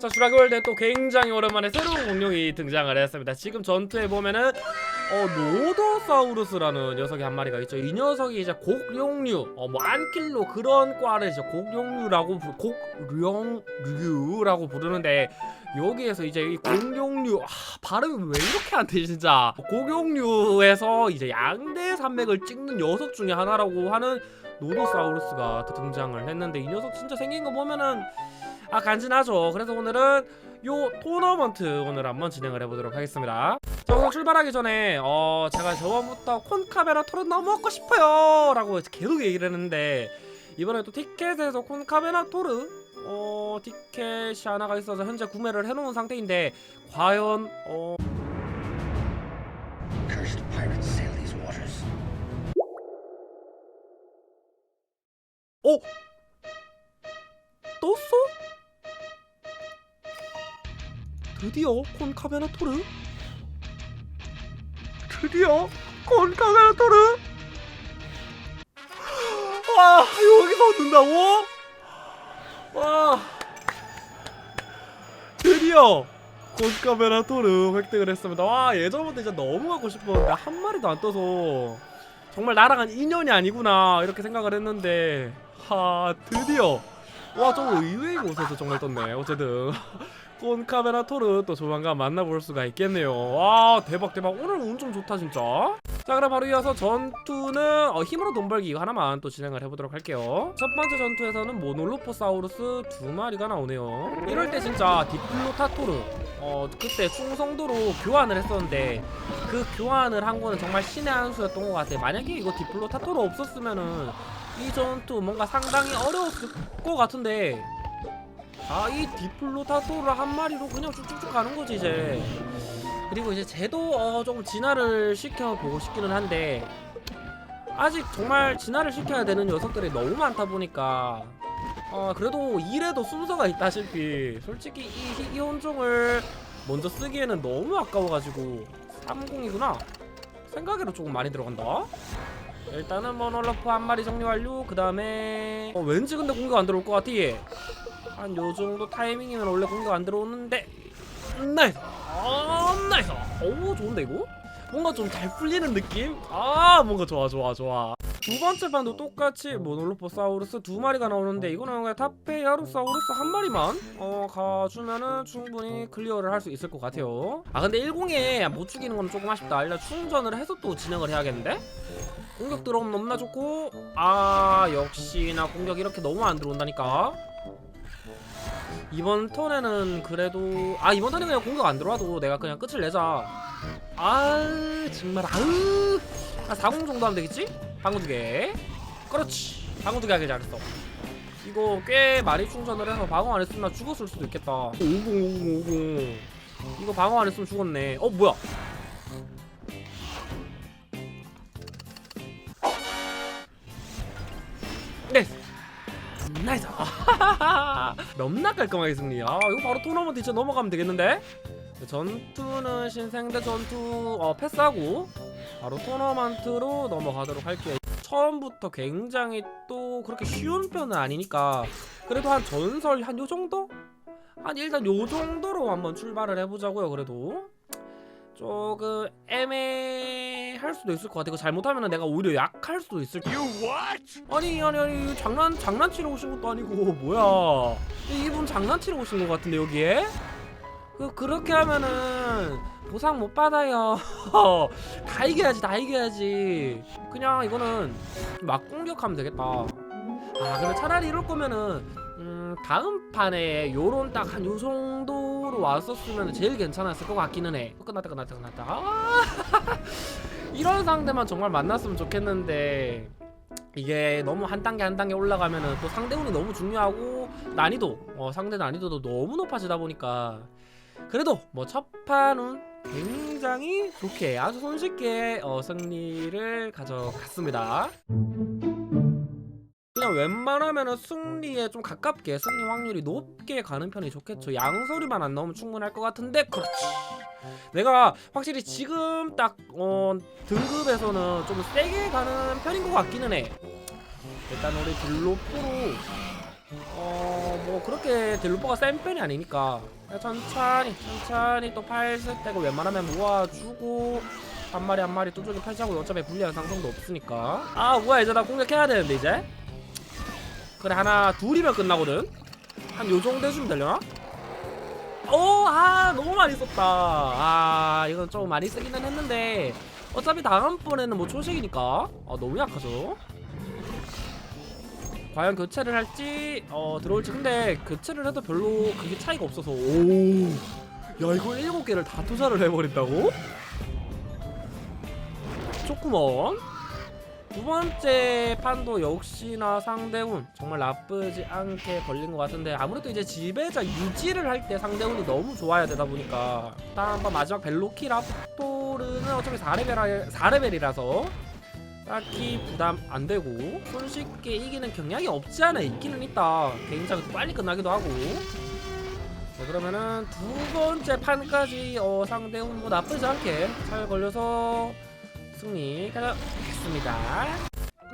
자 주라기월드에 또 굉장히 오랜만에 새로운 공룡이 등장을 했습니다. 지금 전투에 보면은 어 노도사우루스라는 녀석이 한 마리가 있죠. 이 녀석이 이제 곡룡류 어뭐 안킬로 그런 과를 이제 곡룡류라고 부, 곡룡류라고 부르는데 여기에서 이제 이 공룡류 아, 발음이 왜 이렇게 안 돼 진짜. 공룡류에서 이제 양대 산맥을 찍는 녀석 중에 하나라고 하는 노도사우루스가 등장을 했는데 이 녀석 진짜 생긴 거 보면은 아 간지나죠. 그래서 오늘은 요 토너먼트 오늘 한번 진행을 해보도록 하겠습니다. 자 우선 출발하기 전에 어 제가 저번부터 콘카메라 토를 너무 먹고 싶어요! 라고 계속 얘기를 했는데 이번에 또 티켓에서 콘카메라 토르 어 티켓이 하나가 있어서 현재 구매를 해놓은 상태인데 과연 어 드디어 콘카메라 토르? 드디어 콘카메라 토르? 와 여기서 얻는다고? 와 드디어 콘카메라 토르 획득을 했습니다 와 예전부터 진짜 너무 갖고 싶었는데 한 마리도 안 떠서 정말 나랑 은 인연이 아니구나 이렇게 생각을 했는데 하 드디어 와좀 의외의 곳에서 정말 떴네 어쨌든 콘카메라 토르 또 조만간 만나볼 수가 있겠네요. 와 대박 대박. 오늘 운 좀 좋다 진짜. 자 그럼 바로 이어서 전투는 어, 힘으로 돈 벌기 하나만 또 진행을 해보도록 할게요. 첫 번째 전투에서는 모놀로포사우루스 두 마리가 나오네요. 이럴 때 진짜 디플로타토르 어 그때 충성도로 교환을 했었는데 그 교환을 한 거는 정말 신의 한 수였던 것 같아 만약에 이거 디플로타토르 없었으면은 이 전투 뭔가 상당히 어려웠을 것 같은데 아 이 디플로타토르 한 마리로 그냥 쭉쭉쭉 가는 거지 이제. 그리고 이제 쟤도 어, 조금 진화를 시켜보고 싶기는 한데 아직 정말 진화를 시켜야 되는 녀석들이 너무 많다 보니까 어 그래도 이래도 순서가 있다시피 솔직히 이 희귀 혼종을 먼저 쓰기에는 너무 아까워가지고 30이구나. 생각외로 조금 많이 들어간다. 일단은 모놀로프 한 마리 정리 완료. 그 다음에 어, 왠지 근데 공격 안 들어올 것 같아 얘 한 요정도 타이밍이면 원래 공격 안 들어오는데. 나이스. 아 나이스. 오 좋은데 이거? 뭔가 좀 잘 풀리는 느낌? 아 뭔가 좋아 좋아 좋아. 두 번째 판도 똑같이 모놀로포사우루스 두 마리가 나오는데 이거는 그냥 타페야루사우루스 한 마리만 어 가주면은 충분히 클리어를 할 수 있을 것 같아요. 아 근데 10에 못 죽이는 건 조금 아쉽다. 일단 충전을 해서 또 진행을 해야겠는데? 공격 들어오면 너무나 좋고 아 역시나 공격 이렇게 너무 안 들어온다니까 이번 턴에는 그래도 아 이번 턴에 그냥 공격 안 들어와도 내가 그냥 끝을 내자. 아 정말 아으 한 40 정도 하면 되겠지? 방구 두개. 그렇지. 방구 두개 하길 잘했어. 이거 꽤 많이 충전을 해서 방어 안 했으면 나 죽었을 수도 있겠다. 50 50 50 이거 방어 안 했으면 죽었네. 어 뭐야 넘나 깔끔하게 승리. 아 이거 바로 토너먼트 이제 넘어가면 되겠는데? 전투는 신생대 전투 어, 패스하고 바로 토너먼트로 넘어가도록 할게요. 처음부터 굉장히 또 그렇게 쉬운 편은 아니니까 그래도 한 전설 한 요 정도? 한 일단 요 정도로 한번 출발을 해보자고요 그래도 조금 애매할 수도 있을 것 같아. 이거 잘못하면 내가 오히려 약할 수도 있을 것 같아. 아니 아니 아니 장난 장난치러 오신 것도 아니고 뭐야? 이분 장난치러 오신 것 같은데 여기에? 그 그렇게 하면은 보상 못 받아요. 다 이겨야지 다 이겨야지. 그냥 이거는 막 공격하면 되겠다. 아 근데 차라리 이럴 거면은 음 다음 판에 요런 딱 한요 정도로 왔었으면 제일 괜찮았을 것 같기는 해. 끝났다 끝났다 끝났다. 아! 이런 상대만 정말 만났으면 좋겠는데 이게 너무 한 단계 한 단계 올라가면은 또 상대운이 너무 중요하고 난이도 어 상대 난이도도 너무 높아지다 보니까 그래도 뭐 첫 판은 굉장히 좋게 아주 손쉽게 어 승리를 가져갔습니다. 그냥 웬만하면은 승리에 좀 가깝게 승리 확률이 높게 가는 편이 좋겠죠. 양소리만 안 나오면 충분할 것 같은데 그렇지. 내가 확실히 지금 딱 어, 등급에서는 좀 세게 가는 편인 것 같기는 해. 일단 우리 딜로프로 어뭐 그렇게 딜루퍼가 센 편이 아니니까 천천히 천천히 또 팔스택을 웬만하면 모아주고 한 마리 한 마리 뚜둑이 팔자고 어차피 불리한 상성도 없으니까 아 뭐야 이제 나 공격해야 되는데 이제 그래 하나 둘이면 끝나거든? 한 요 정도 해주면 되려나? 오아 너무 많이 썼다. 아 이건 좀 많이 쓰기는 했는데 어차피 다음번에는 뭐 초식이니까. 아 너무 약하죠? 과연 교체를 할지 어 들어올지. 근데 교체를 해도 별로 그게 차이가 없어서. 오야 이거 일곱 개를 다 투자를 해버린다고? 좋구먼 두 번째 판도 역시나 상대운 정말 나쁘지 않게 걸린 것 같은데 아무래도 이제 지배자 유지를 할 때 상대운이 너무 좋아야 되다 보니까 다음 번 마지막 벨로키 랍토르는 어차피 4레벨 4레벨이라서 딱히 부담 안 되고 손쉽게 이기는 경향이 없지 않아 있기는 있다. 개인적으로 빨리 끝나기도 하고. 자, 그러면은 두 번째 판까지 어, 상대운 뭐 나쁘지 않게 잘 걸려서 승리 가져겠습니다.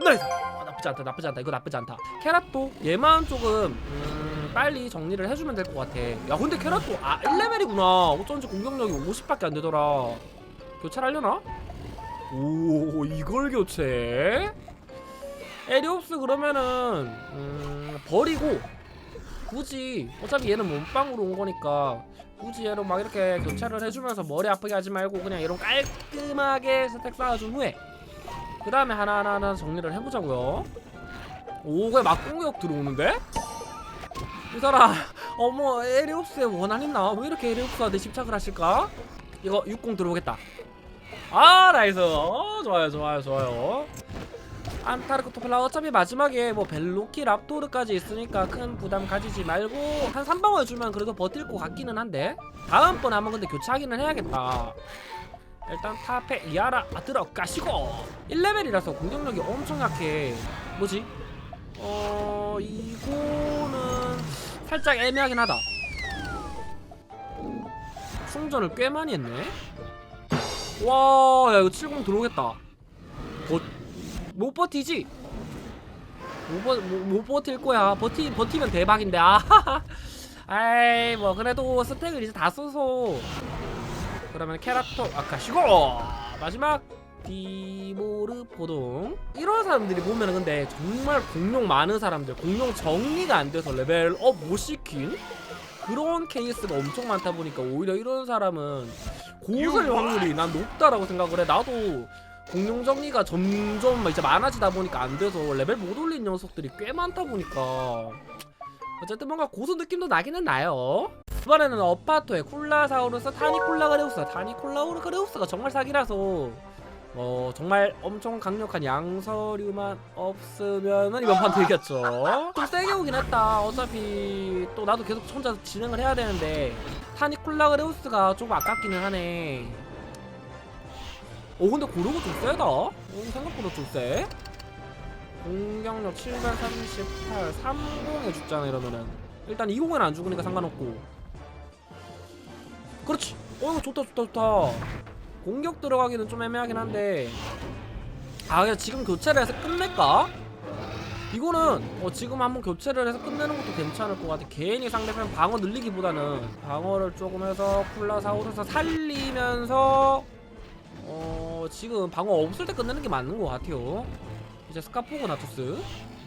나이스! 어, 나쁘지 않다 나쁘지 않다. 이거 나쁘지 않다. 캐럿도 얘만 조금 음, 빨리 정리를 해주면 될 것 같아. 야 근데 캐럿도 아 1레벨이구나. 어쩐지 공격력이 50밖에 안 되더라. 교체를 하려나? 오 이걸 교체? 에리옵스 그러면은 음, 버리고 굳이 어차피 얘는 몸빵으로 온 거니까 굳이 얘로 막 이렇게 교체를 해주면서 머리 아프게 하지 말고 그냥 이런 깔끔하게 스택 쌓아준 후에 그 다음에 하나하나 하나 정리를 해보자고요 오 그냥 막공격 들어오는데? 이 사람 어머 에리옵스에 원한 있나? 왜 이렇게 에리옵스한테 집착을 하실까? 이거 60 들어오겠다 아 나이스 어, 좋아요 좋아요 좋아요 안타르크 토펠라 어차피 마지막에 뭐 벨로키 랍토르까지 있으니까 큰 부담 가지지 말고 한 3방울 주면 그래도 버틸 것 같기는 한데 다음번에 한번 근데 교체하기는 해야겠다 일단 탑에 이하라 아, 들어가시고 1레벨이라서 공격력이 엄청 약해 뭐지? 어... 이거는 살짝 애매하긴 하다 충전을 꽤 많이 했네 와, 야 이거 70 들어오겠다. 버, 못 버티지? 못, 버, 못, 못 버틸 거야. 버티 버티면 대박인데. 아, 아이 뭐 그래도 스택을 이제 다 써서 그러면 캐릭터 아까 쉬고 마지막 디모르 포동 이런 사람들이 보면은 근데 정말 공룡 많은 사람들 공룡 정리가 안 돼서 레벨업 못 시킨 그런 케이스가 엄청 많다 보니까 오히려 이런 사람은 고설 확률이 난 높다라고 생각을 해. 나도 공룡 정리가 점점 막 이제 많아지다 보니까 안 돼서 레벨 못 올린 녀석들이 꽤 많다 보니까 어쨌든 뭔가 고수 느낌도 나기는 나요. 이번에는 어파토의 쿨라사우루스 타니콜라그레우스 타니콜라그레우스가 정말 사기라서 어 정말 엄청 강력한 양서류만 없으면은 이번 판 되겠죠. 좀 세게 오긴 했다. 어차피 또 나도 계속 혼자 진행을 해야 되는데 타니콜라그레우스가 조금 아깝기는 하네. 오 근데 고르고 좀 세다. 오, 생각보다 좀 세. 공격력 738, 30에 죽잖아 이러면은 일단 20은 안 죽으니까 상관없고. 그렇지. 어 이거 좋다 좋다 좋다. 공격 들어가기는 좀 애매하긴 한데 아 그냥 지금 교체를 해서 끝낼까? 이거는 어, 지금 한번 교체를 해서 끝내는 것도 괜찮을 것 같아 괜히 상대편 방어 늘리기보다는 방어를 조금 해서 쿨라 사우루스 살리면서 어 지금 방어 없을 때 끝내는 게 맞는 것 같아요. 이제 스카포고 나투스.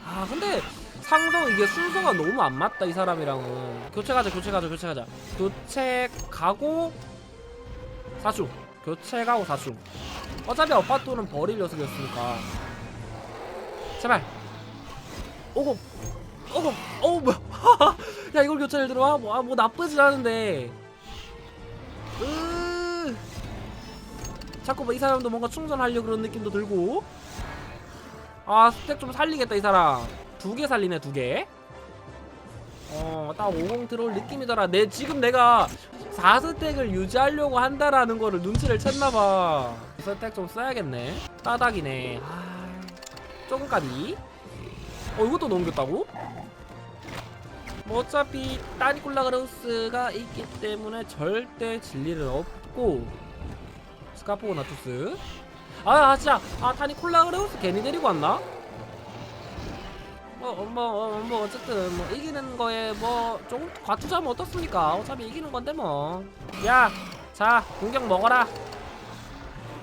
아 근데 상성 이게 순서가 너무 안 맞다 이 사람이랑은. 교체 가자 교체 가자 교체 가자. 교체 가고 사주 교체 가고 사주 어차피 어파토는 버릴 녀석이었으니까. 제발. 오고. 오고. 어우 뭐야. 야 이걸 교체를 들어와? 뭐, 아, 뭐 나쁘진 않은데. 으 자꾸 뭐이 사람도 뭔가 충전하려 그런 느낌도 들고. 아 스택 좀 살리겠다 이 사람. 두 개 살리네 두개. 어딱 50 들어올 느낌이더라. 내 지금 내가 4스택을 유지하려고 한다라는 거를 눈치를 챘나봐. 스택 좀 써야겠네. 따닥이네. 아 조금 까비 어 이것도 넘겼다고? 뭐 어차피 따니콜라 그라우스가 있기 때문에 절대 질 일은 없고 스카포고 나투스 아, 아 진짜 아 타니콜라그라우스 괜히 데리고 왔나? 뭐, 뭐, 뭐 어쨌든 뭐 이기는 거에 뭐좀 과투자면 어떻습니까? 어차피 이기는 건데 뭐. 야, 자 공격 먹어라.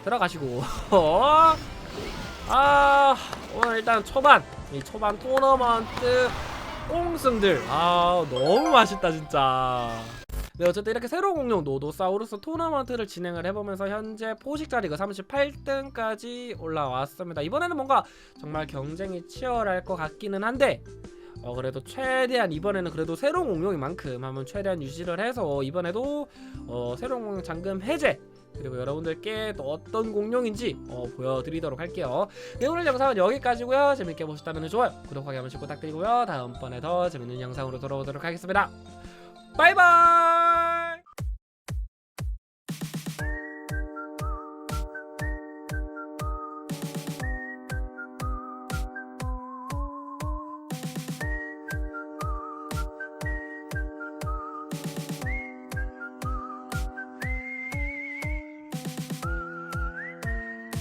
들어가시고. 어? 아, 오늘 일단 초반 이 초반 토너먼트 꽁승들 아 너무 맛있다 진짜. 네 어쨌든 이렇게 새로운 공룡 노도사우루스 토너먼트를 진행을 해보면서 현재 포식자 리그 38등까지 올라왔습니다. 이번에는 뭔가 정말 경쟁이 치열할 것 같기는 한데 어 그래도 최대한 이번에는 그래도 새로운 공룡인 만큼 한번 최대한 유지를 해서 이번에도 어 새로운 공룡 잠금 해제 그리고 여러분들께 또 어떤 공룡인지 어, 보여드리도록 할게요. 네 오늘 영상은 여기까지고요. 재밌게 보셨다면 좋아요, 구독하기 한 번씩 부탁드리고요. 다음번에 더 재밌는 영상으로 돌아오도록 하겠습니다. 바이바이.